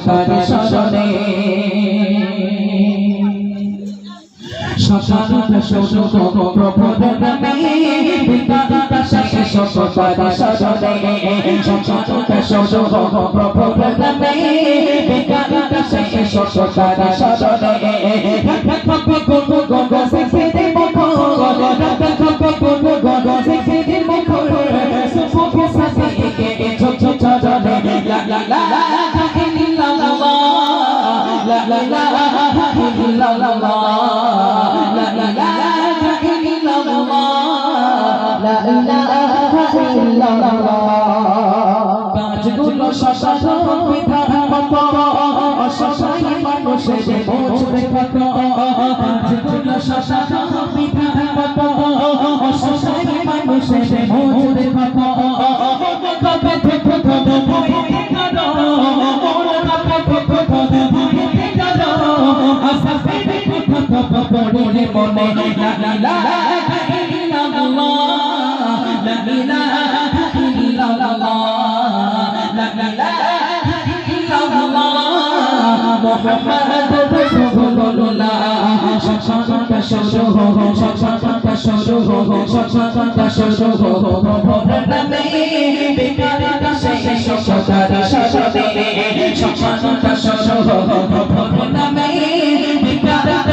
শশকারি শশনে শশানুত শোষক প্রভুর নামে বিদ্যান্ত শেষে শোষক প্রভুর নামে বিদ্যান্ত শেষে শশকারি শশনে খপে গুনু গঙ্গ সেসে কাজগুলো শশান বিধান মত অশশাই মানুষের বুঝবে কত কাজগুলো শশান বিধান মত অশশাই মানুষের বুঝবে কত কবে থেকে কবে ভয়ে পড়ে মনে লা ইলাহা ইল্লাল্লাহ লা ইলাহা ইল্লাল্লাহ লা ইলাহা ইল্লাল্লাহ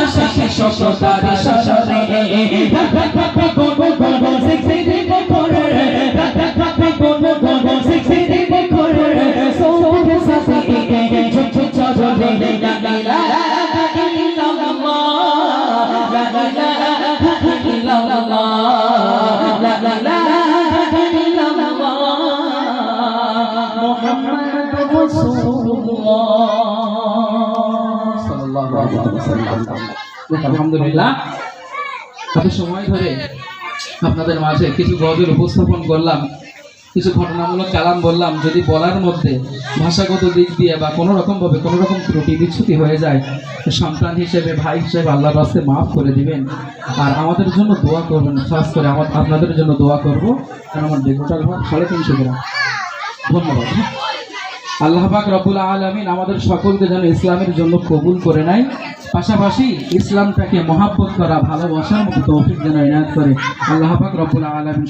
বিকারিত শেষে শশকারি শশনে গুনু গুনু সিক্সিরি করে কাপে গুনু গুনু সিক্সিরি করে সোকে সাথে ছোট ছোট জলে লা ইলাহা আলহামদুলিল্লাহ। এত সময় ধরে আপনাদের মাঝে কিছু গজল উপস্থাপন করলাম, কিছু ঘটনামূলক কালাম বললাম, যদি বলার মধ্যে ভাষাগত দিক দিয়ে বা কোনো রকমভাবে কোনো রকম ত্রুটি বিচ্ছুতি হয়ে যায় সন্তান হিসেবে, ভাই হিসেবে আল্লাহ রাস্তে মাফ করে দিবেন। আর আমাদের জন্য দোয়া করবেন, খাস করে আমার আপনাদের জন্য দোয়া করব। কারণ আমার বেগোটার ভাগ সাড়ে তিনশো গ্রাম। ধন্যবাদ। হ্যাঁ। রবুল আলমিন আমাদের সকলকে যেন ইসলামের জন্য কবুল করে নেয় পাশাপাশি ইসলামটাকে মহাব্বত করা, ভালোবাসার মতো তৌফিক যেন এনায়ত করে আল্লাহবাক রবুল আলমিন